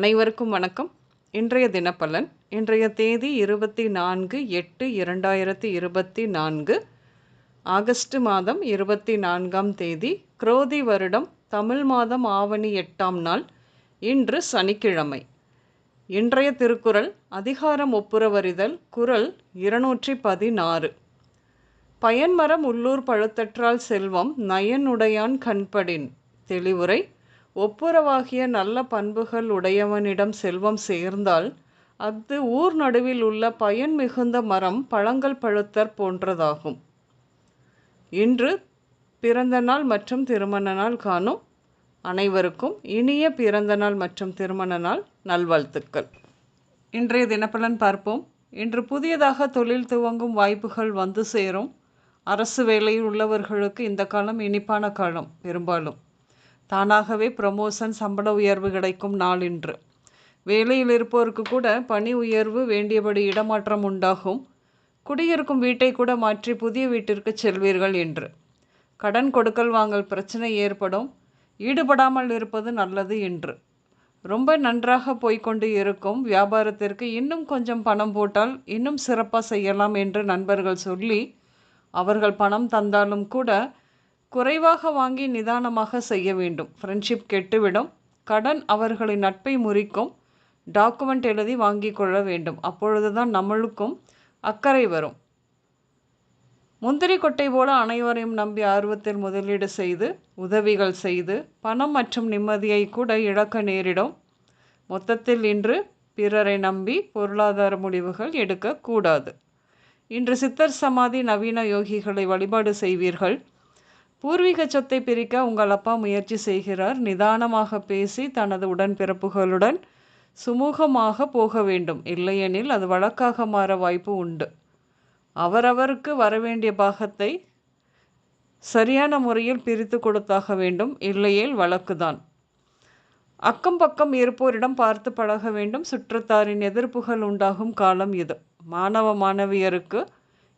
அனைவருக்கும் வணக்கம். இன்றைய தினப்பலன் இன்றைய தேதி இருபத்தி நான்கு எட்டு இரண்டாயிரத்தி இருபத்தி நான்கு ஆகஸ்ட் மாதம் இருபத்தி நான்காம் தேதி குரோதி வருடம் தமிழ் மாதம் ஆவணி எட்டாம் நாள் இன்று சனிக்கிழமை. இன்றைய திருக்குறள் அதிகாரம் ஒப்புரவறிதல் குரல் இருநூற்றி பதினாறு. பயன்மரம் உள்ளூர் பழுத்தற்றால் செல்வம் நயனுடையான் கண்படின். தெளிவுரை ஒப்புரவாகிய நல்ல பண்புகள் உடையவனிடம் செல்வம் சேர்ந்தால் அஃது ஊர் நடுவில் உள்ள பயன் மிகுந்த மரம் பழங்கள் பழுத்தற் போன்றதாகும். இன்று பிறந்த நாள் மற்றும் திருமண நாள் காணும் அனைவருக்கும் இனிய பிறந்த நாள் மற்றும் திருமண நாள் நல்வாழ்த்துக்கள். இன்றைய தினப்பலன் பார்ப்போம். இன்று புதியதாக தொழில் துவங்கும் வாய்ப்புகள் வந்து சேரும். அரசு வேலையில் உள்ளவர்களுக்கு இந்த காலம் இனிப்பான காலம். பெரும்பாலும் தானாகவே ப்ரமோஷன் சம்பள உயர்வு கிடைக்கும் நாள் இன்று. வேலையில் இருப்போருக்கு கூட பணி உயர்வு வேண்டியபடி இடமாற்றம் உண்டாகும். குடியிருக்கும் வீட்டை கூட மாற்றி புதிய வீட்டிற்கு செல்வீர்கள் என்று. கடன் கொடுக்கல் வாங்கல் பிரச்சனை ஏற்படும். ஈடுபடாமல் இருப்பது நல்லது என்று ரொம்ப நன்றாக போய்கொண்டு இருக்கும். வியாபாரத்திற்கு இன்னும் கொஞ்சம் பணம் போட்டால் இன்னும் சிறப்பாக செய்யலாம் என்று நண்பர்கள் சொல்லி அவர்கள் பணம் தந்தாலும் கூட குறைவாக வாங்கி நிதானமாக செய்ய வேண்டும். ஃப்ரெண்ட்ஷிப் கெட்டுவிடும். கடன் அவர்களின் நட்பை முறிக்கும். டாக்குமெண்ட் எழுதி வாங்கி கொள்ள வேண்டும். அப்பொழுது தான் நம்மளுக்கும் அக்கறை வரும். முந்திரி கொட்டை போல அனைவரையும் நம்பி ஆர்வத்தில் முதலீடு செய்து உதவிகள் செய்து பணம் மற்றும் நிம்மதியை கூட இழக்க நேரிடும். மொத்தத்தில் இன்று பிறரை நம்பி பொருளாதார முடிவுகள் எடுக்கக்கூடாது. இன்று சித்தர் சமாதி நவீன யோகிகளை வழிபாடு செய்வீர்கள். பூர்வீக சொத்தை பிரிக்க உங்கள் அப்பா முயற்சி செய்கிறார். நிதானமாக பேசி தனது உடன்பிறப்புகளுடன் சுமூகமாக போக வேண்டும். இல்லையெனில் அது வழக்காக மாற வாய்ப்பு உண்டு. அவரவருக்கு வரவேண்டிய பாகத்தை சரியான முறையில் பிரித்து கொடுத்தாக வேண்டும். இல்லையேல் வழக்குதான். அக்கம் பக்கம் இருப்போரிடம் பார்த்து பழக வேண்டும். சுற்றத்தாரின் எதிர்ப்புகள் உண்டாகும் காலம் இது. மாணவ மாணவியருக்கு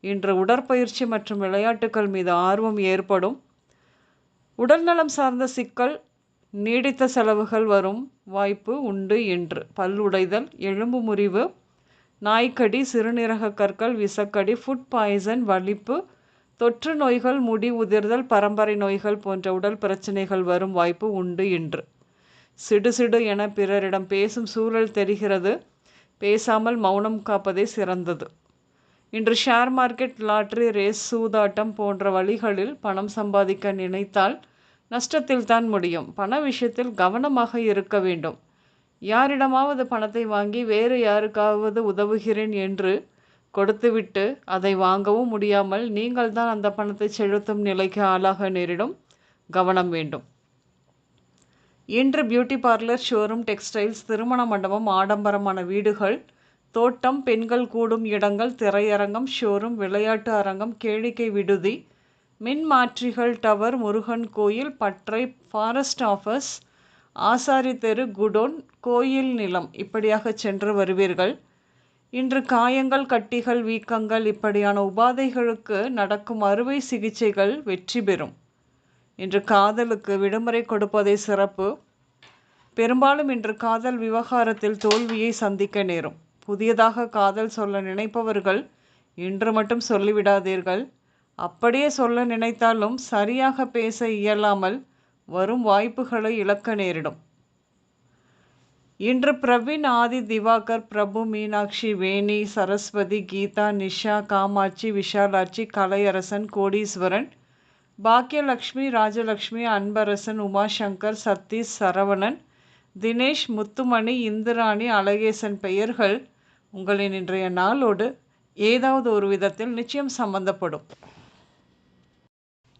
இன்று உடற்பயிற்சி மற்றும் விளையாட்டுகள் மீது ஆர்வம் ஏற்படும். உடல்நலம் சார்ந்த சிக்கல் நீடித்த செலவுகள் வரும் வாய்ப்பு உண்டு என்று. பல்லுடைதல் எலும்பு முறிவு நாய்க்கடி சிறுநீரக கற்கள் விசக்கடி ஃபுட் பாய்சன் வலிப்பு தொற்று நோய்கள் முடி உதிர்தல் பரம்பரை நோய்கள் போன்ற உடல் பிரச்சனைகள் வரும் வாய்ப்பு உண்டு என்று. சிடு சிடு என பிறரிடம் பேசும் சூழல் தெரிகிறது. பேசாமல் மௌனம் காப்பதே சிறந்தது. இன்று ஷேர் மார்க்கெட் லாட்ரி ரேஸ் சூதாட்டம் போன்ற வழிகளில் பணம் சம்பாதிக்க நினைத்தால் நஷ்டத்தில் தான் முடியும். பண விஷயத்தில் கவனமாக இருக்க வேண்டும். யாரிடமாவது பணத்தை வாங்கி வேறு யாருக்காவது உதவுகிறேன் என்று கொடுத்துவிட்டு அதை வாங்கவும் முடியாமல் நீங்கள் தான் அந்த பணத்தை செலுத்தும் நிலைக்கு ஆளாக நேரிடும் கவனம் வேண்டும். இன்று பியூட்டி பார்லர் ஷோரூம் டெக்ஸ்டைல்ஸ் திருமண மண்டபம் ஆடம்பரமான வீடுகள் தோட்டம் பெண்கள் கூடும் இடங்கள் திரையரங்கம் ஷோரூம் விளையாட்டு அரங்கம் கேளிக்கை விடுதி மின் மாற்றிகள் டவர் முருகன் கோயில் பற்றை ஃபாரஸ்ட் ஆஃபீஸ் ஆசாரி தெரு குடோன் கோயில் நிலம் இப்படியாக சென்று வருவீர்கள். இன்று காயங்கள் கட்டிகள் வீக்கங்கள் இப்படியான உபாதைகளுக்கு நடக்கும் அறுவை சிகிச்சைகள் வெற்றி பெறும். இன்று காதலுக்கு விடுமுறை கொடுப்பதே சிறப்பு. பெரும்பாலும் இன்று காதல் விவகாரத்தில் தோல்வியை சந்திக்க நேரும். புதியதாக காதல் சொல்ல நினைப்பவர்கள் இன்று மட்டும் சொல்லிவிடாதீர்கள். அப்படியே சொல்ல நினைத்தாலும் சரியாக பேச இயலாமல் வரும் வாய்ப்புகளை இழக்க நேரிடும். இன்று பிரவீன் ஆதி திவாகர் பிரபு மீனாட்சி வேணி சரஸ்வதி கீதா நிஷா காமாட்சி விஷாலாட்சி கலையரசன் கோடீஸ்வரன் பாக்கியலக்ஷ்மி ராஜலக்ஷ்மி அன்பரசன் உமாசங்கர் சதீஷ் சரவணன் தினேஷ் முத்துமணி இந்திராணி அழகேசன் பெயர்கள் உங்களின் இன்றைய நாளோடு ஏதாவது ஒரு விதத்தில் நிச்சயம் சம்பந்தப்படும்.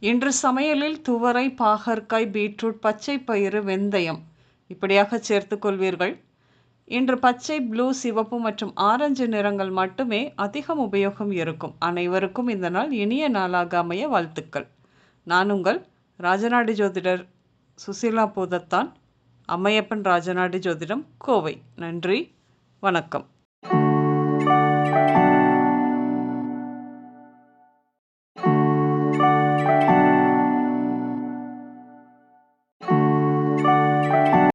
இன்று சமையலில் துவரை பாகற்காய் பீட்ரூட் பச்சை பயிறு வெந்தயம் இப்படியாக சேர்த்து கொள்வீர்கள். இன்று பச்சை ப்ளூ சிவப்பு மற்றும் ஆரஞ்சு நிறங்கள் மட்டுமே அதிகம் உபயோகம் இருக்கும். அனைவருக்கும் இந்த நாள் இனிய நாளாக அமைய வாழ்த்துக்கள். நான் உங்கள் ராஜநாடி ஜோதிடர் சுசீலா போதத்தான் அம்மையப்பன் ராஜநாடி ஜோதிடம் கோவை. நன்றி வணக்கம்.